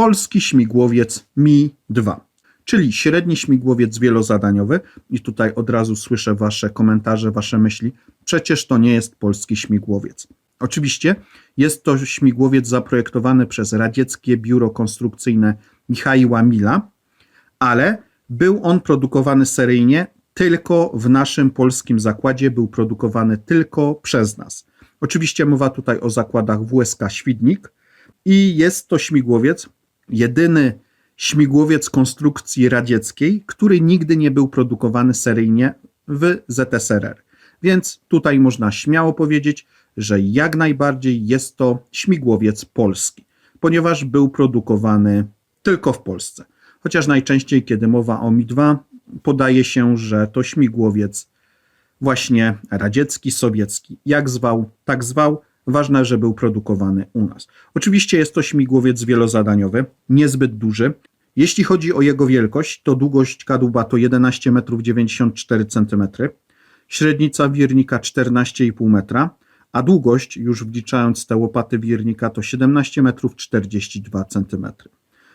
polski śmigłowiec Mi-2, czyli średni śmigłowiec wielozadaniowy. I tutaj od razu słyszę Wasze komentarze, Wasze myśli. Przecież to nie jest polski śmigłowiec. Oczywiście jest to śmigłowiec zaprojektowany przez radzieckie biuro konstrukcyjne Michaiła Mila, ale był on produkowany seryjnie tylko w naszym polskim zakładzie, był produkowany tylko przez nas. Oczywiście mowa tutaj o zakładach WSK Świdnik i jest to śmigłowiec, jedyny śmigłowiec konstrukcji radzieckiej, który nigdy nie był produkowany seryjnie w ZSRR. Więc tutaj można śmiało powiedzieć, że jak najbardziej jest to śmigłowiec polski, ponieważ był produkowany tylko w Polsce. Chociaż najczęściej, kiedy mowa o Mi-2, podaje się, że to śmigłowiec właśnie radziecki, sowiecki. Jak zwał, tak zwał. Ważne, że był produkowany u nas. Oczywiście jest to śmigłowiec wielozadaniowy, niezbyt duży. Jeśli chodzi o jego wielkość, to długość kadłuba to 11 m 94 cm, średnica wirnika 14,5 metra, a długość, już wliczając te łopaty wirnika, to 17 m 42 cm.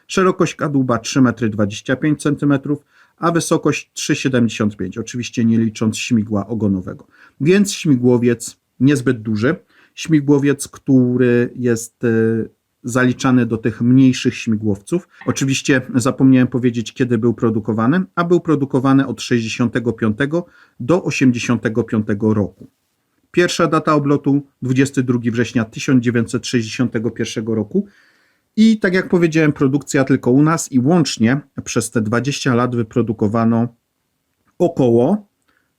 Szerokość kadłuba 3,25 m, a wysokość 3,75 oczywiście nie licząc śmigła ogonowego. Więc śmigłowiec niezbyt duży, śmigłowiec, który jest e, zaliczany do tych mniejszych śmigłowców. Oczywiście zapomniałem powiedzieć, kiedy był produkowany, a był produkowany od 65 do 85 roku. Pierwsza data oblotu 22 września 1961 roku. I tak jak powiedziałem, produkcja tylko u nas i łącznie przez te 20 lat wyprodukowano około,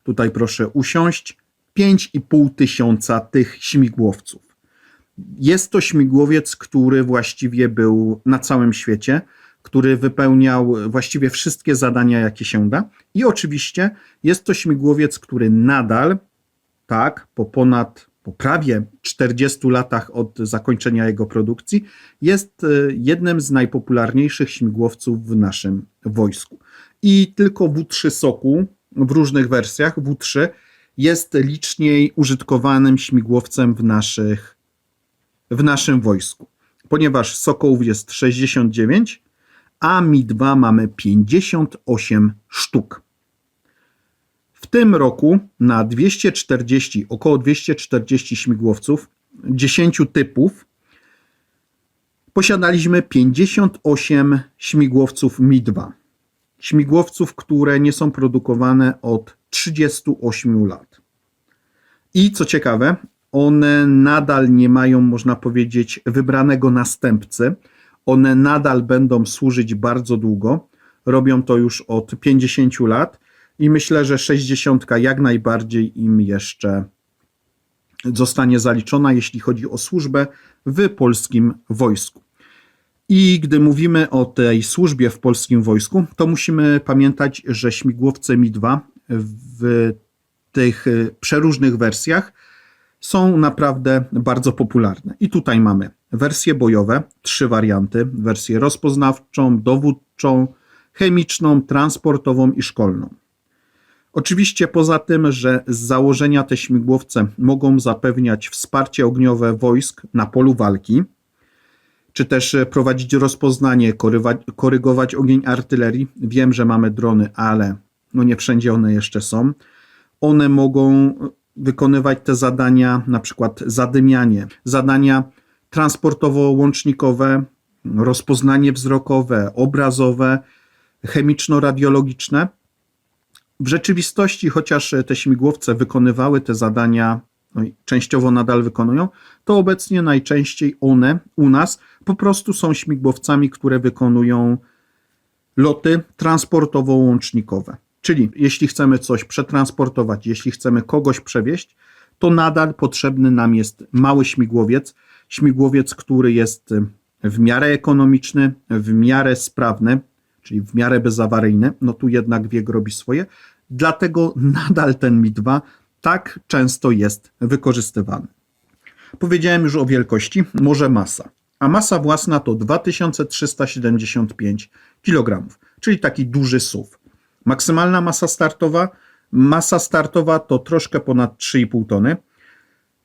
tutaj proszę usiąść, 5,5 tysiąca tych śmigłowców. Jest to śmigłowiec, który właściwie był na całym świecie, który wypełniał właściwie wszystkie zadania, jakie się da. I oczywiście jest to śmigłowiec, który nadal, tak, po ponad, po prawie 40 latach od zakończenia jego produkcji, jest e, jednym z najpopularniejszych śmigłowców w naszym wojsku. I tylko W3 Soku w różnych wersjach W3 jest liczniej użytkowanym śmigłowcem w, naszych, w naszym wojsku, ponieważ Sokołów jest 69, a Mi-2 mamy 58 sztuk. W tym roku na 240, około 240 śmigłowców, 10 typów, posiadaliśmy 58 śmigłowców Mi-2. Śmigłowców, które nie są produkowane od 38 lat. I co ciekawe, one nadal nie mają, można powiedzieć, wybranego następcy. One nadal będą służyć bardzo długo. Robią to już od 50 lat i myślę, że 60 jak najbardziej im jeszcze zostanie zaliczona, jeśli chodzi o służbę w polskim wojsku. I gdy mówimy o tej służbie w polskim wojsku, to musimy pamiętać, że śmigłowce Mi-2 w tych y, przeróżnych wersjach są naprawdę bardzo popularne. I tutaj mamy wersje bojowe, trzy warianty: wersję rozpoznawczą, dowódczą, chemiczną, transportową i szkolną. Oczywiście poza tym, że z założenia te śmigłowce mogą zapewniać wsparcie ogniowe wojsk na polu walki, czy też e, prowadzić rozpoznanie, korygować ogień artylerii. Wiem, że mamy drony, ale no nie wszędzie one jeszcze są. One mogą wykonywać te zadania, na przykład zadymianie, zadania transportowo-łącznikowe, rozpoznanie wzrokowe, obrazowe, chemiczno-radiologiczne. W rzeczywistości, chociaż te śmigłowce wykonywały te zadania, częściowo nadal wykonują, to obecnie najczęściej one u nas po prostu są śmigłowcami, które wykonują loty transportowo-łącznikowe. Czyli jeśli chcemy coś przetransportować, jeśli chcemy kogoś przewieźć, to nadal potrzebny nam jest mały śmigłowiec, śmigłowiec, który jest w miarę ekonomiczny, w miarę sprawny, czyli w miarę bezawaryjny, no tu jednak wiek robi swoje, dlatego nadal ten Mi-2 tak często jest wykorzystywany. Powiedziałem już o wielkości, może masa. A masa własna to 2375 kg, czyli taki duży SUV. Maksymalna masa startowa, masa startowa to troszkę ponad 3,5 tony.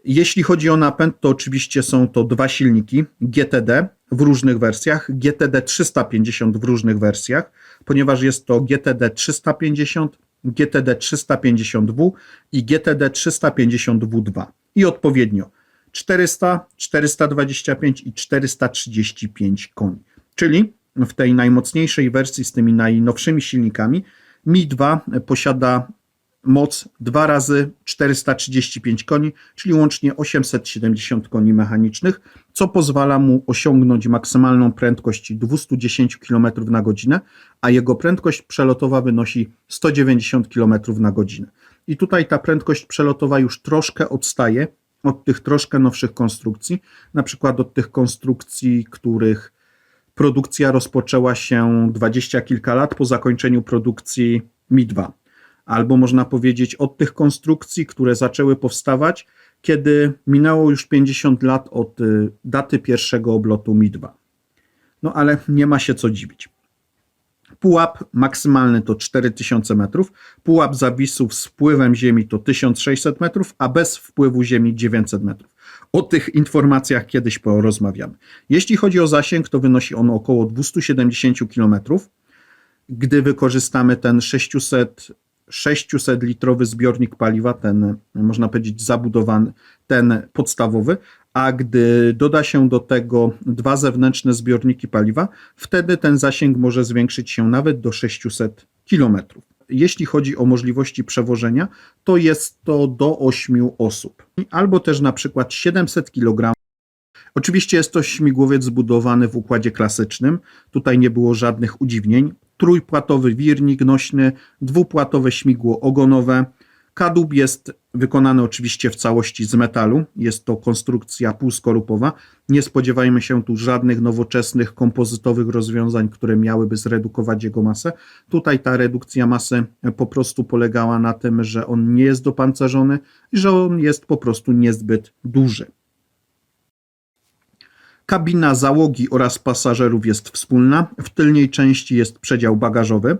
Jeśli chodzi o napęd, to oczywiście są to dwa silniki GTD w różnych wersjach, GTD 350 w różnych wersjach, ponieważ jest to GTD 350, GTD 350W i GTD 350W2 i odpowiednio 400, 425 i 435 koni. Czyli w tej najmocniejszej wersji z tymi najnowszymi silnikami Mi 2 posiada moc 2 razy 435 koni, czyli łącznie 870 koni mechanicznych, co pozwala mu osiągnąć maksymalną prędkość 210 km na godzinę, a jego prędkość przelotowa wynosi 190 km na godzinę. I tutaj ta prędkość przelotowa już troszkę odstaje od tych troszkę nowszych konstrukcji, na przykład od tych konstrukcji, których produkcja rozpoczęła się dwadzieścia kilka lat po zakończeniu produkcji Mi-2 albo można powiedzieć od tych konstrukcji, które zaczęły powstawać, kiedy minęło już 50 lat od y, daty pierwszego oblotu Mi-2. No ale nie ma się co dziwić. Pułap maksymalny to 4000 metrów, pułap zawisów z wpływem ziemi to 1600 metrów, a bez wpływu ziemi 900 metrów. O tych informacjach kiedyś porozmawiamy. Jeśli chodzi o zasięg, to wynosi on około 270 km. Gdy wykorzystamy ten 600 600-litrowy zbiornik paliwa, ten można powiedzieć zabudowany, ten podstawowy, a gdy doda się do tego dwa zewnętrzne zbiorniki paliwa, wtedy ten zasięg może zwiększyć się nawet do 600 km. Jeśli chodzi o możliwości przewożenia, to jest to do 8 osób, albo też na przykład 700 kg. Oczywiście jest to śmigłowiec zbudowany w układzie klasycznym, tutaj nie było żadnych udziwnień trójpłatowy wirnik nośny, dwupłatowe śmigło ogonowe. Kadłub jest wykonany oczywiście w całości z metalu. Jest to konstrukcja półskorupowa. Nie spodziewajmy się tu żadnych nowoczesnych kompozytowych rozwiązań, które miałyby zredukować jego masę. Tutaj ta redukcja masy po prostu polegała na tym, że on nie jest dopancerzony i że on jest po prostu niezbyt duży. Kabina załogi oraz pasażerów jest wspólna. W tylnej części jest przedział bagażowy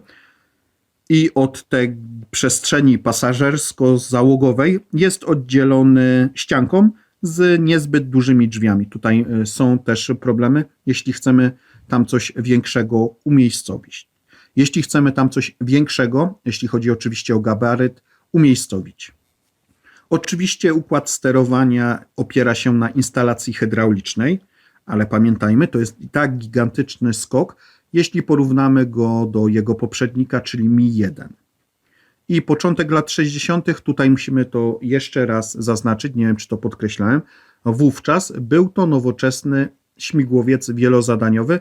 i od tej przestrzeni pasażersko-załogowej jest oddzielony ścianką z niezbyt dużymi drzwiami. Tutaj e, są też problemy, jeśli chcemy tam coś większego umiejscowić. Jeśli chcemy tam coś większego, jeśli chodzi oczywiście o gabaryt, umiejscowić. Oczywiście układ sterowania opiera się na instalacji hydraulicznej ale pamiętajmy, to jest i tak gigantyczny skok, jeśli porównamy go do jego poprzednika, czyli Mi 1. I początek lat 60., tutaj musimy to jeszcze raz zaznaczyć, nie wiem czy to podkreślałem. Wówczas był to nowoczesny śmigłowiec wielozadaniowy,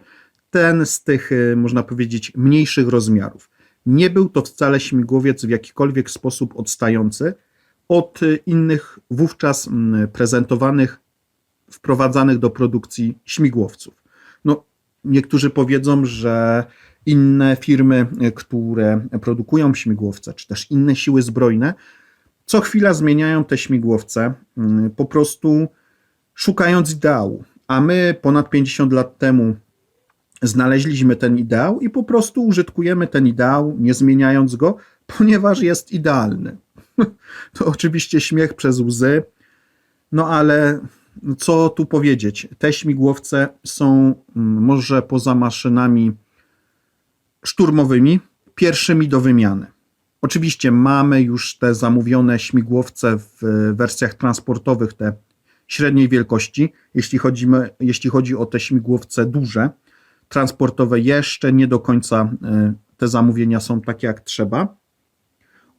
ten z tych, e, można powiedzieć, mniejszych rozmiarów. Nie był to wcale śmigłowiec w jakikolwiek sposób odstający od innych wówczas prezentowanych wprowadzanych do produkcji śmigłowców. No, niektórzy powiedzą, że inne firmy, które produkują śmigłowce, czy też inne siły zbrojne, co chwila zmieniają te śmigłowce, mm, po prostu szukając ideału. A my ponad 50 lat temu znaleźliśmy ten ideał i po prostu użytkujemy ten ideał, nie zmieniając go, ponieważ jest idealny. To oczywiście śmiech przez łzy, no ale co tu powiedzieć? Te śmigłowce są mm, może poza maszynami szturmowymi pierwszymi do wymiany. Oczywiście mamy już te zamówione śmigłowce w wersjach transportowych, te średniej wielkości, jeśli, chodzimy, jeśli chodzi o te śmigłowce duże, transportowe jeszcze nie do końca e, te zamówienia są takie jak trzeba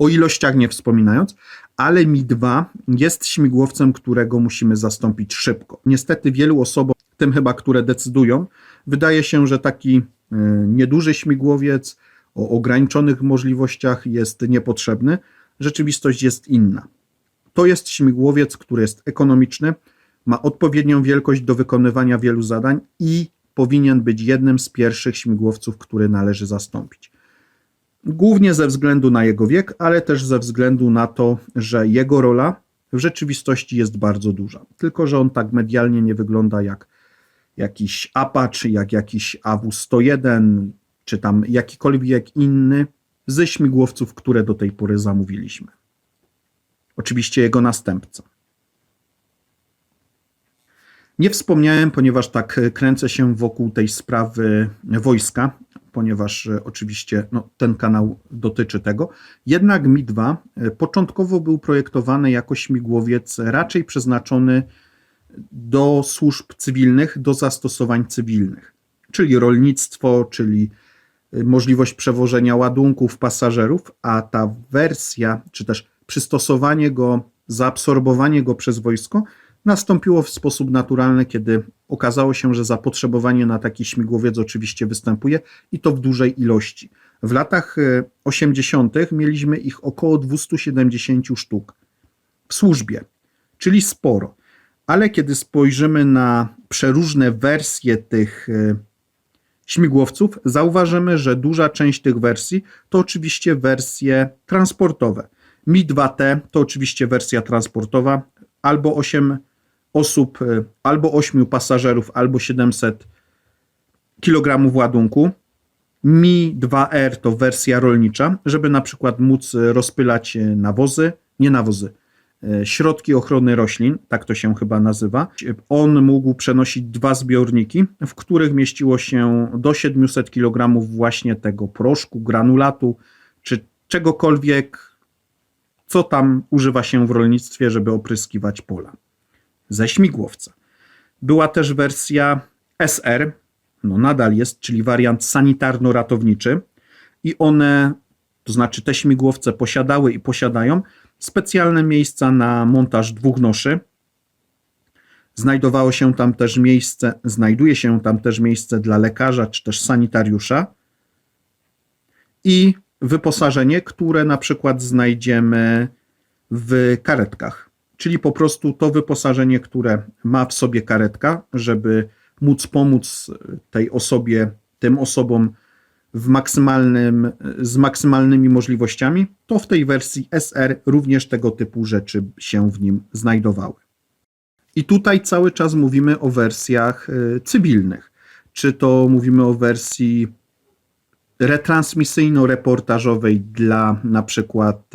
o ilościach nie wspominając, ale Mi-2 jest śmigłowcem, którego musimy zastąpić szybko. Niestety wielu osobom, tym chyba, które decydują, wydaje się, że taki e, nieduży śmigłowiec o ograniczonych możliwościach jest niepotrzebny. Rzeczywistość jest inna. To jest śmigłowiec, który jest ekonomiczny, ma odpowiednią wielkość do wykonywania wielu zadań i powinien być jednym z pierwszych śmigłowców, który należy zastąpić. Głównie ze względu na jego wiek, ale też ze względu na to, że jego rola w rzeczywistości jest bardzo duża. Tylko, że on tak medialnie nie wygląda jak jakiś Apache, jak jakiś AW-101, czy tam jakikolwiek inny ze śmigłowców, które do tej pory zamówiliśmy. Oczywiście jego następca. Nie wspomniałem, ponieważ tak kręcę się wokół tej sprawy wojska, ponieważ e, oczywiście no, ten kanał dotyczy tego. Jednak Mi-2 e, początkowo był projektowany jako śmigłowiec raczej przeznaczony do służb cywilnych, do zastosowań cywilnych, czyli rolnictwo, czyli y, możliwość przewożenia ładunków, pasażerów, a ta wersja, czy też przystosowanie go, zaabsorbowanie go przez wojsko nastąpiło w sposób naturalny, kiedy okazało się, że zapotrzebowanie na taki śmigłowiec oczywiście występuje i to w dużej ilości. W latach y, 80. mieliśmy ich około 270 sztuk w służbie, czyli sporo ale kiedy spojrzymy na przeróżne wersje tych e, śmigłowców, zauważymy, że duża część tych wersji to oczywiście wersje transportowe. Mi-2T to oczywiście wersja transportowa, albo 8 osób, e, albo 8 pasażerów, albo 700 kg ładunku. Mi-2R to wersja rolnicza, żeby na przykład móc rozpylać nawozy, nie nawozy, E, środki ochrony roślin, tak to się chyba nazywa. On mógł przenosić dwa zbiorniki, w których mieściło się do 700 kg właśnie tego proszku, granulatu, czy czegokolwiek, co tam używa się w rolnictwie, żeby opryskiwać pola. Ze śmigłowca. Była też wersja SR, no nadal jest, czyli wariant sanitarno-ratowniczy i one, to znaczy te śmigłowce posiadały i posiadają specjalne miejsca na montaż dwóch noszy. Znajdowało się tam też miejsce, znajduje się tam też miejsce dla lekarza czy też sanitariusza i wyposażenie, które na przykład znajdziemy w karetkach. Czyli po prostu to wyposażenie, które ma w sobie karetka, żeby móc pomóc tej osobie, tym osobom w maksymalnym, z maksymalnymi możliwościami, to w tej wersji SR również tego typu rzeczy się w nim znajdowały. I tutaj cały czas mówimy o wersjach y, cywilnych. Czy to mówimy o wersji retransmisyjno-reportażowej dla na przykład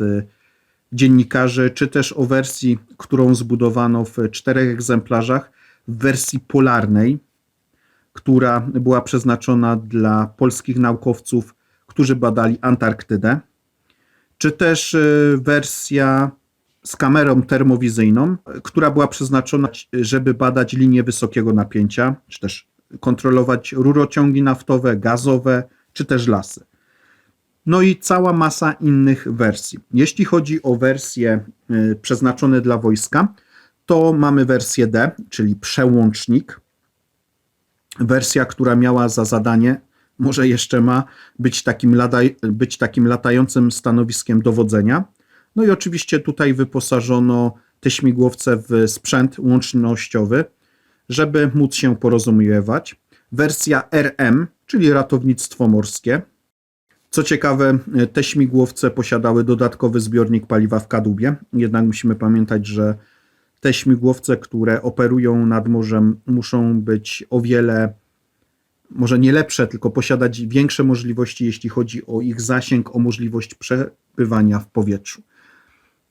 dziennikarzy, czy też o wersji, którą zbudowano w czterech egzemplarzach, w wersji polarnej, która była przeznaczona dla polskich naukowców, którzy badali Antarktydę, czy też y, wersja z kamerą termowizyjną, która była przeznaczona, żeby badać linie wysokiego napięcia, czy też kontrolować rurociągi naftowe, gazowe, czy też lasy. No i cała masa innych wersji. Jeśli chodzi o wersje y, przeznaczone dla wojska, to mamy wersję D, czyli przełącznik, wersja, która miała za zadanie, może jeszcze ma, być takim, być takim latającym stanowiskiem dowodzenia. No i oczywiście tutaj wyposażono te śmigłowce w sprzęt łącznościowy, żeby móc się porozumiewać. Wersja RM, czyli ratownictwo morskie. Co ciekawe, te śmigłowce posiadały dodatkowy zbiornik paliwa w kadłubie, jednak musimy pamiętać, że te śmigłowce, które operują nad morzem, muszą być o wiele, może nie lepsze, tylko posiadać większe możliwości, jeśli chodzi o ich zasięg, o możliwość przebywania w powietrzu.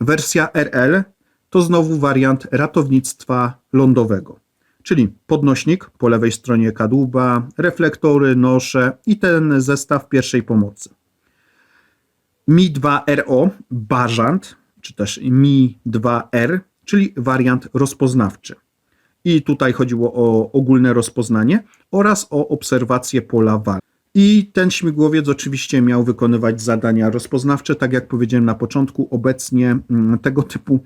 Wersja RL to znowu wariant ratownictwa lądowego, czyli podnośnik po lewej stronie kadłuba, reflektory, nosze i ten zestaw pierwszej pomocy. Mi-2RO, bażant, czy też Mi-2R czyli wariant rozpoznawczy. I tutaj chodziło o ogólne rozpoznanie oraz o obserwację pola walki. I ten śmigłowiec oczywiście miał wykonywać zadania rozpoznawcze. Tak jak powiedziałem na początku, obecnie mm, tego typu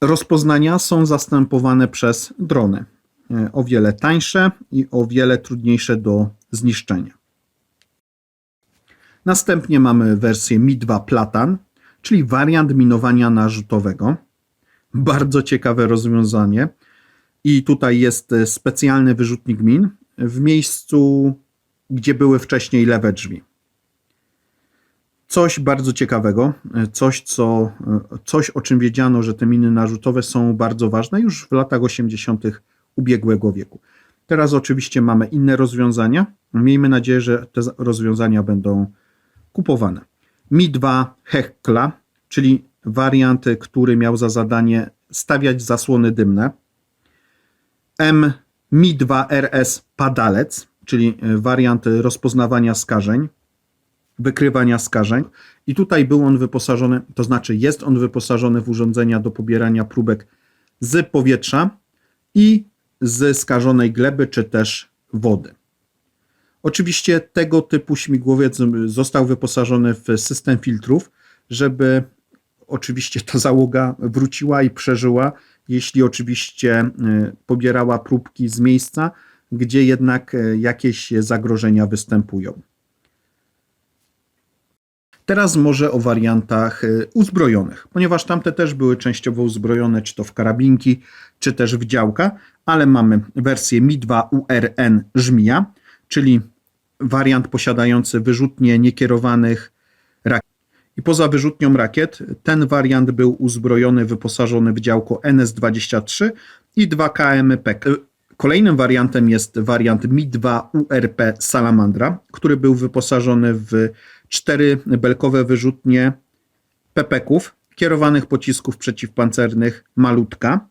rozpoznania są zastępowane przez drony. E, o wiele tańsze i o wiele trudniejsze do zniszczenia. Następnie mamy wersję Mi-2 Platan, czyli wariant minowania narzutowego. Bardzo ciekawe rozwiązanie. I tutaj jest e, specjalny wyrzutnik min w miejscu, gdzie były wcześniej lewe drzwi. Coś bardzo ciekawego, e, coś, co, coś o czym wiedziano, że te miny narzutowe są bardzo ważne już w latach 80. ubiegłego wieku. Teraz oczywiście mamy inne rozwiązania. Miejmy nadzieję, że te rozwiązania będą kupowane. Mi-2 Hekla, czyli wariant, który miał za zadanie stawiać zasłony dymne. M Mi-2 RS Padalec, czyli e, wariant rozpoznawania skażeń, wykrywania skażeń. I tutaj był on wyposażony, to znaczy jest on wyposażony w urządzenia do pobierania próbek z powietrza i z skażonej gleby czy też wody. Oczywiście tego typu śmigłowiec został wyposażony w system filtrów, żeby oczywiście ta załoga wróciła i przeżyła, jeśli oczywiście y, pobierała próbki z miejsca, gdzie jednak y, jakieś zagrożenia występują. Teraz może o wariantach y, uzbrojonych, ponieważ tamte też były częściowo uzbrojone, czy to w karabinki, czy też w działka, ale mamy wersję Mi-2 URN Żmija, czyli wariant posiadający wyrzutnie niekierowanych rakiet. I poza wyrzutnią rakiet, ten wariant był uzbrojony, wyposażony w działko NS-23 i 2 KMP. Kolejnym wariantem jest wariant Mi-2 URP Salamandra, który był wyposażony w cztery belkowe wyrzutnie pepeków, kierowanych pocisków przeciwpancernych Malutka.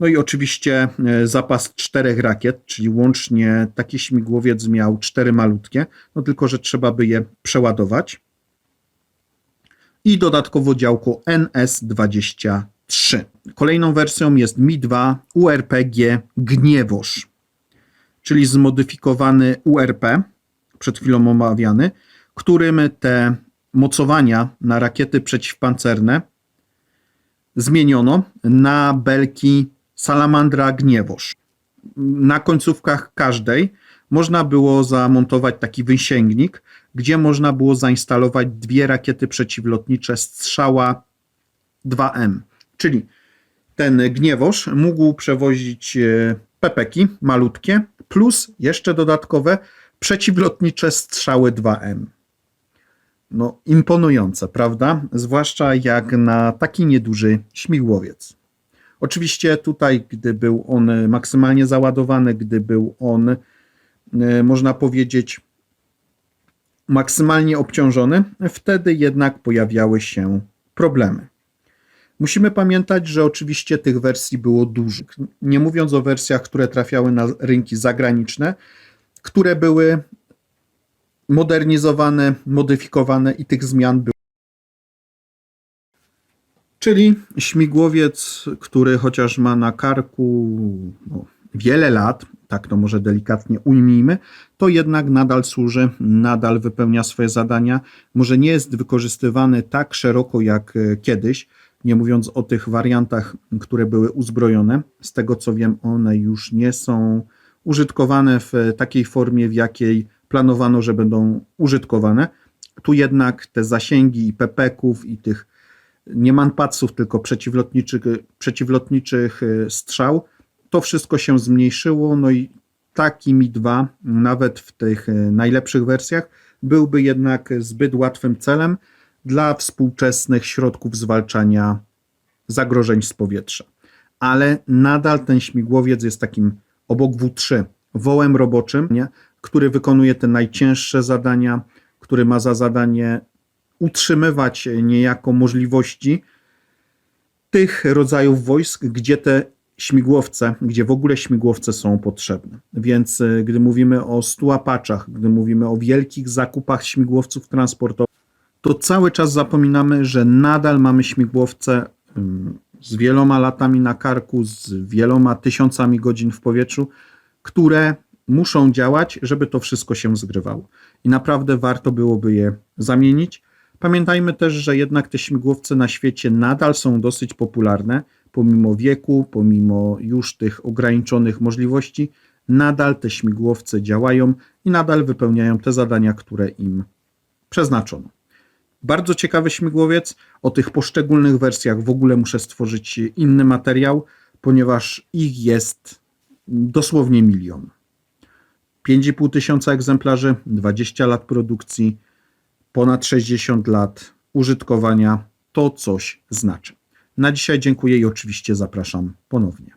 No i oczywiście e, zapas czterech rakiet, czyli łącznie taki śmigłowiec miał cztery malutkie, no tylko że trzeba by je przeładować. I dodatkowo działko NS-23. Kolejną wersją jest Mi-2 URPG Gniewoż, czyli zmodyfikowany URP, przed chwilą omawiany, którym te mocowania na rakiety przeciwpancerne zmieniono na belki Salamandra Gniewoż. Na końcówkach każdej można było zamontować taki wysięgnik, gdzie można było zainstalować dwie rakiety przeciwlotnicze strzała 2M. Czyli ten gniewoż mógł przewozić e, pepeki malutkie, plus jeszcze dodatkowe przeciwlotnicze strzały 2M. No, imponujące, prawda? Zwłaszcza jak na taki nieduży śmigłowiec. Oczywiście tutaj, gdy był on maksymalnie załadowany, gdy był on, e, można powiedzieć, maksymalnie obciążony, wtedy jednak pojawiały się problemy. Musimy pamiętać, że oczywiście tych wersji było dużo. Nie mówiąc o wersjach, które trafiały na rynki zagraniczne, które były modernizowane, modyfikowane i tych zmian było. Czyli śmigłowiec, który chociaż ma na karku no, wiele lat, tak to może delikatnie ujmijmy, to jednak nadal służy, nadal wypełnia swoje zadania. Może nie jest wykorzystywany tak szeroko jak e, kiedyś, nie mówiąc o tych wariantach, które były uzbrojone. Z tego co wiem, one już nie są użytkowane w takiej formie, w jakiej planowano, że będą użytkowane. Tu jednak te zasięgi i pepeków i tych nie manpatsów, tylko przeciwlotniczych, przeciwlotniczych e, strzał, to wszystko się zmniejszyło, no i taki Mi-2, nawet w tych e, najlepszych wersjach, byłby jednak zbyt łatwym celem dla współczesnych środków zwalczania zagrożeń z powietrza. Ale nadal ten śmigłowiec jest takim obok W3 wołem roboczym, nie? Który wykonuje te najcięższe zadania, który ma za zadanie utrzymywać niejako możliwości tych rodzajów wojsk, gdzie te śmigłowce, gdzie w ogóle śmigłowce są potrzebne. Więc e, gdy mówimy o 100 apaczach, gdy mówimy o wielkich zakupach śmigłowców transportowych, to cały czas zapominamy, że nadal mamy śmigłowce mm, z wieloma latami na karku, z wieloma tysiącami godzin w powietrzu, które muszą działać, żeby to wszystko się zgrywało. I naprawdę warto byłoby je zamienić. Pamiętajmy też, że jednak te śmigłowce na świecie nadal są dosyć popularne, pomimo wieku, pomimo już tych ograniczonych możliwości, nadal te śmigłowce działają i nadal wypełniają te zadania, które im przeznaczono. Bardzo ciekawy śmigłowiec. O tych poszczególnych wersjach w ogóle muszę stworzyć inny materiał, ponieważ ich jest dosłownie milion. 5,5 tysiąca egzemplarzy, 20 lat produkcji, ponad 60 lat użytkowania to coś znaczy. Na dzisiaj dziękuję i oczywiście zapraszam ponownie.